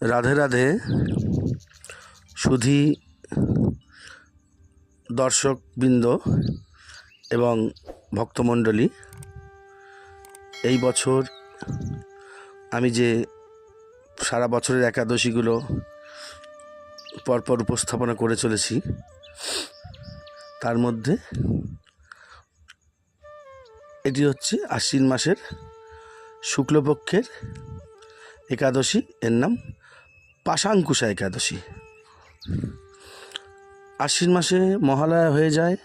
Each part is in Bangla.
রাধে রাধে। সুধী দর্শকবৃন্দ এবং ভক্তমণ্ডলী, এই বছর আমি যে সারা বছরের একাদশীগুলো পরপর উপস্থাপনা করে চলেছি, তার মধ্যে এটি হচ্ছে আশ্বিন মাসের শুক্লপক্ষের একাদশী। এর নাম পাশাঙ্কুশা একাদশী। আশ্বিন মাসে মহালয়া হয়ে যায়,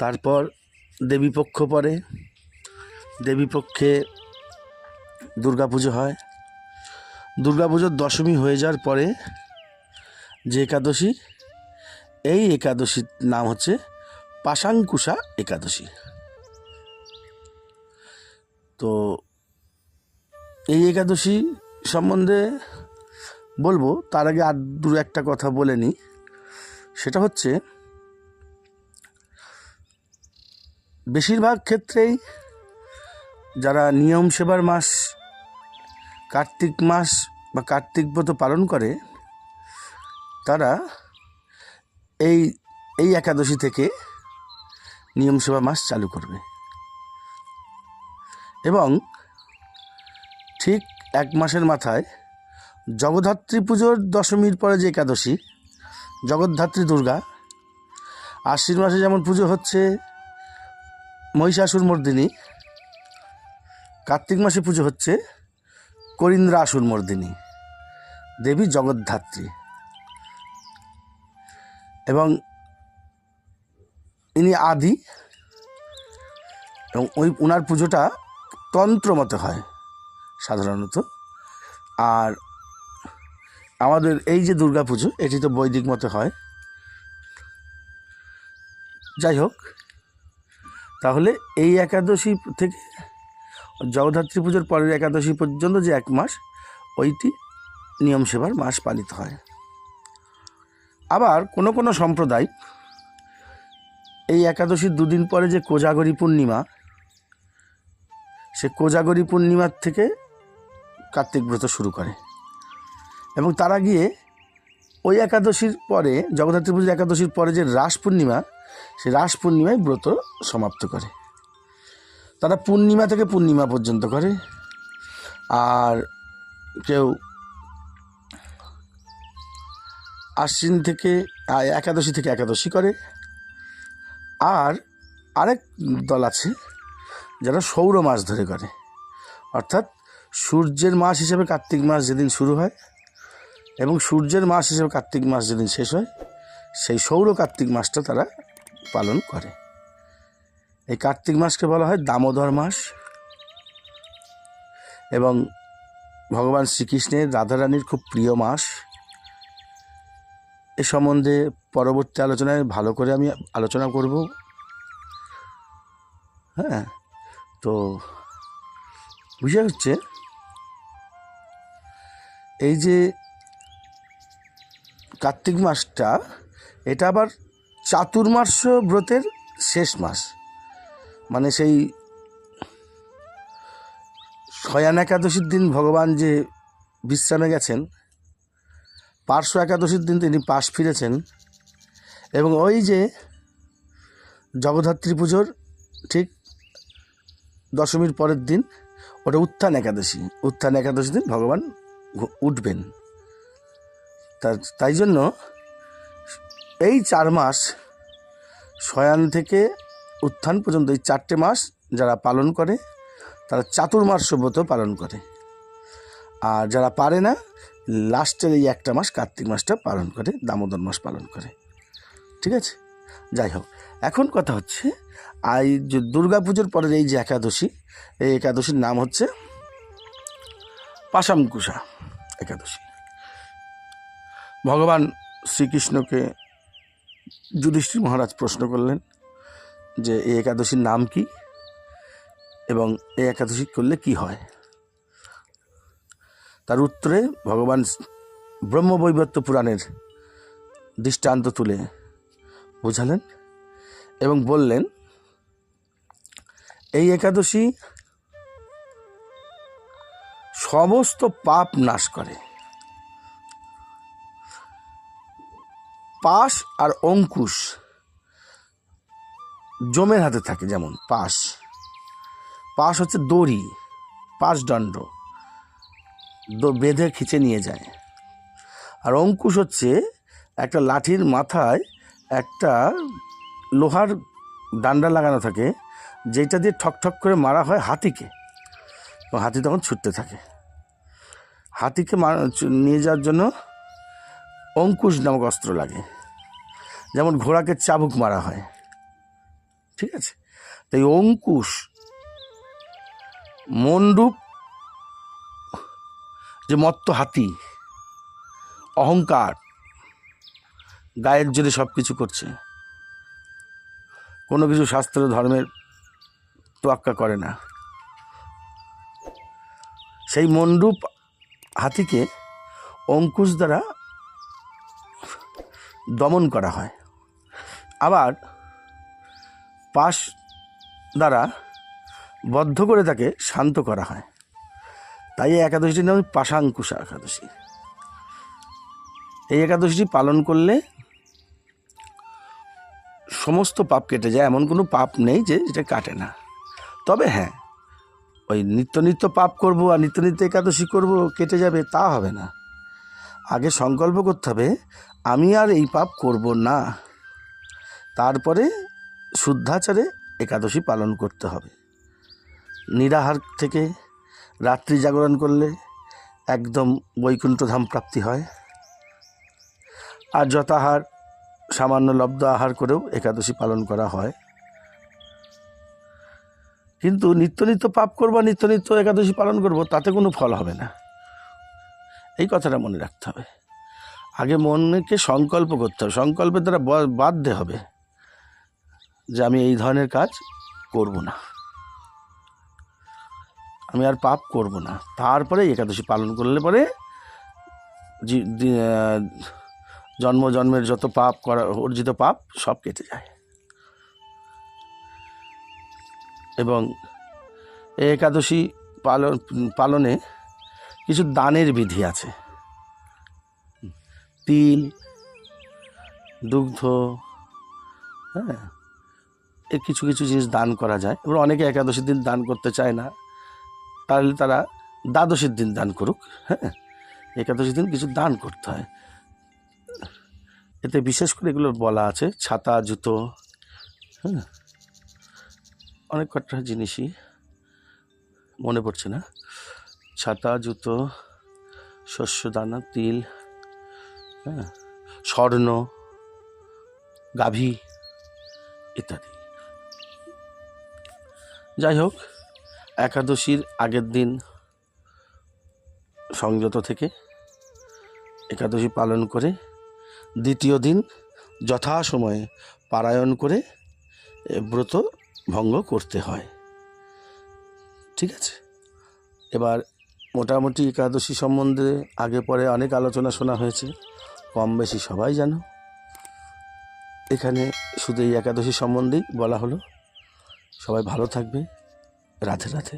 তারপর দেবীপক্ষ পরে দেবীপক্ষে দুর্গাপুজো হয়। দুর্গাপুজোর দশমী হয়ে যাওয়ার পরে যে একাদশী, এই একাদশীর নাম হচ্ছে পাশাঙ্কুশা একাদশী। তো এই একাদশী সম্বন্ধে বলব, তার আগে আর দু একটা কথা বলে নিই। সেটা হচ্ছে, বেশিরভাগ ক্ষেত্রেই যারা নিয়ম সেবার মাস, কার্তিক মাস বা কার্তিক ব্রত পালন করে, তারা এই এই একাদশী থেকে নিয়ম সেবা মাস চালু করবে। এবং ঠিক এক মাসের মাথায় জগদ্ধাত্রী পুজোর দশমীর পরে যে একাদশী, জগদ্ধাত্রী দুর্গা আশ্বিন মাসে যেমন পুজো হচ্ছে মহিষাসুর মর্দিনী, কার্তিক মাসে পুজো হচ্ছে করিন্দ্রা আসুর মর্দিনী, দেবী জগদ্ধাত্রী। এবং ইনি আদি, এবং ওই ওনার পুজোটা তন্ত্র মতে হয় সাধারণত। আর আমাদের এই যে দুর্গা পুজো এটি তো বৈদিক মতে হয়। যাই হোক, তাহলে এই একাদশী থেকে জগদ্ধাত্রী পুজোর পরের একাদশী পর্যন্ত যে এক মাস, ওইটি নিয়ম সেবার মাস পালিত হয়। আবার কোনো কোনো সম্প্রদায় এই একাদশীর দুদিন পরে যে কোজাগরী পূর্ণিমা, সে কোজাগরী পূর্ণিমার থেকে কার্তিক ব্রত শুরু করে। এবং তারা গিয়ে ওই একাদশীর পরে, জগদ্ধাত্রী পুজোর একাদশীর পরে যে রাস পূর্ণিমা, সেই রাস পূর্ণিমায় ব্রত সমাপ্ত করে। তারা পূর্ণিমা থেকে পূর্ণিমা পর্যন্ত করে। আর কেউ আশ্বিন থেকে একাদশী থেকে একাদশী করে। আর আরেক দল আছে যারা সৌর মাস ধরে করে। অর্থাৎ সূর্যের মাস হিসেবে কার্তিক মাস যেদিন শুরু হয় এবং সূর্যের মাস হিসেবে কার্তিক মাস যেদিন শেষ হয়, সেই সৌর কার্তিক মাসটা তারা পালন করে। এই কার্তিক মাসকে বলা হয় দামোদর মাস। এবং ভগবান শ্রীকৃষ্ণের রাধারানীর খুব প্রিয় মাস। এ সম্বন্ধে পরবর্তী আলোচনায় ভালো করে আমি আলোচনা করব। হ্যাঁ তো বিষয় হচ্ছে, এই যে কার্তিক মাসটা, এটা আবার চাতুর্মাস্য ব্রতের শেষ মাস। মানে সেই শয়ান একাদশীর দিন ভগবান যে বিশ্রামে গেছেন, পার্শ্ব একাদশীর দিন তিনি পাশ ফিরেছেন এবং ওই যে জগদ্ধাত্রী পুজোর ঠিক দশমীর পরের দিন ওটা উত্থান একাদশী উত্থান একাদশী দিন ভগবান উঠবেন। তার তাই জন্য এই চার মাস শয়ান থেকে উত্থান পর্যন্ত, এই চারটে মাস যারা পালন করে, তারা চাতুর্মাস্য ব্রত পালন করে। আর যারা পারে না, লাস্টের এই একটা মাস, কার্তিক মাসটা পালন করে, দামোদর মাস পালন করে। ঠিক আছে? যাই হোক, এখন কথা হচ্ছে, আই যে দুর্গা পুজোর পরের এই যে একাদশী, এই একাদশীর নাম হচ্ছে পাশামকুষা একাদশী। ভগবান শ্রীকৃষ্ণকে যুধিষ্ঠির মহারাজ প্রশ্ন করলেন যে এই একাদশীর নাম কি? এবং এই একাদশী করলে কি হয়? তার উত্তরে ভগবান ব্রহ্মবৈবর্ত পুরাণের দৃষ্টান্ত তুলে বোঝালেন এবং বললেন, এই একাদশী সমস্ত পাপ নাশ করে। পাশ আর অঙ্কুশ জমের হাতে থাকে যেমন, পাশ। পাশ হচ্ছে দড়ি, পাশ দণ্ড। বেঁধে খিচে নিয়ে যায়। আর অঙ্কুশ হচ্ছে একটা লাঠির মাথায় একটা লোহার ডান্ডা লাগানো থাকে যেটা দিয়ে ঠক ঠক করে মারা হয় হাতিকে। এবং হাতি তখন ছুটতে থাকে। হাতিকে নিয়ে যাওয়ার জন্য অঙ্কুশ নামক অস্ত্র লাগে। যেমন ঘোড়াকে চাবুক মারা হয়। ঠিক আছে? তাই অঙ্কুশ মন্ডূপ যে মত্ত হাতি, অহংকার, গায়ের জোরে সব কিছু করছে। কোনো কিছু শাস্ত্র ধর্মের তোয়াক্কা করে না। সেই মণ্ডূপ হাতিকে অঙ্কুশ দ্বারা দমন করা হয়। আবার পাশ দ্বারা বদ্ধ করে তাকে শান্ত করা হয়। তাই এই একাদশীটির নাম পাশাঙ্কুশা একাদশী। এই একাদশীটি পালন করলে সমস্ত পাপ কেটে যায়, এমন কোনো পাপ নেই যে যেটা কাটে না। তবে হ্যাঁ ওই নিত্য নিত্য পাপ করব আর নিত্য নিত্য একাদশী করব, কেটে যাবে তা হবে না। আগে সংকল্প করতে হবে, আমি আর এই পাপ করব না। তারপরে শুদ্ধাচারে একাদশী পালন করতে হবে। নিরাহার থেকে রাত্রি জাগরণ করলে একদম বৈকুণ্ঠধাম প্রাপ্তি হয়। আর যথাহার সামান্য লব্ধ আহার করেও একাদশী পালন করা হয়। কিন্তু নিত্য নিত্য পাপ করব, নিত্য নিত্য একাদশী পালন করব, তাতে কোনো ফল হবে না। এই কথাটা মনে রাখতে হবে। আগে মনকে সংকল্প করতে হবে। সংকল্পের দ্বারা বাধ্য হবে। যে আমি এই ধরনের কাজ করব না। আমি আর পাপ করব না। তারপরে একাদশী পালন করলে পরে জন্ম, জন্মের যত পাপ করা, অর্জিত পাপ সব কেটে যায়। এবং একাদশী পালন, পালনে কিছু দানের বিধি আছে। তিল, দুগ্ধ হ্যাঁ কিছু কিছু জিনিস দান করা যায়। এবার অনেকে একাদশীর দিন দান করতে চায় না। তাহলে তারা দ্বাদশীর দিন দান করুক হ্যাঁ? একাদশীর দিন কিছু দান করতে হয়। এতে বিশেষ করে এগুলো বলা আছে, ছাতা, জুতো হ্যাঁ? অনেক কটা জিনিসই মনে পড়ছে না। ছাতা, জুতো শস্য দানা তিল হ্যাঁ? স্বর্ণ, গাভী ইত্যাদি। যাই হোক, একাদশীর আগের দিন সংযত থেকে একাদশী পালন করে দ্বিতীয় দিন যথাসময়ে পারায়ণ করে ব্রত ভঙ্গ করতে হয়। ঠিক আছে? এবার মোটামুটি একাদশী সম্বন্ধে আগে পরে অনেক আলোচনা শোনা হয়েছে, কম বেশি সবাই জানো। এখানে শুধু এই একাদশী সম্বন্ধেই বলা হলো। সবাই ভালো থাকবে রাধে রাধে।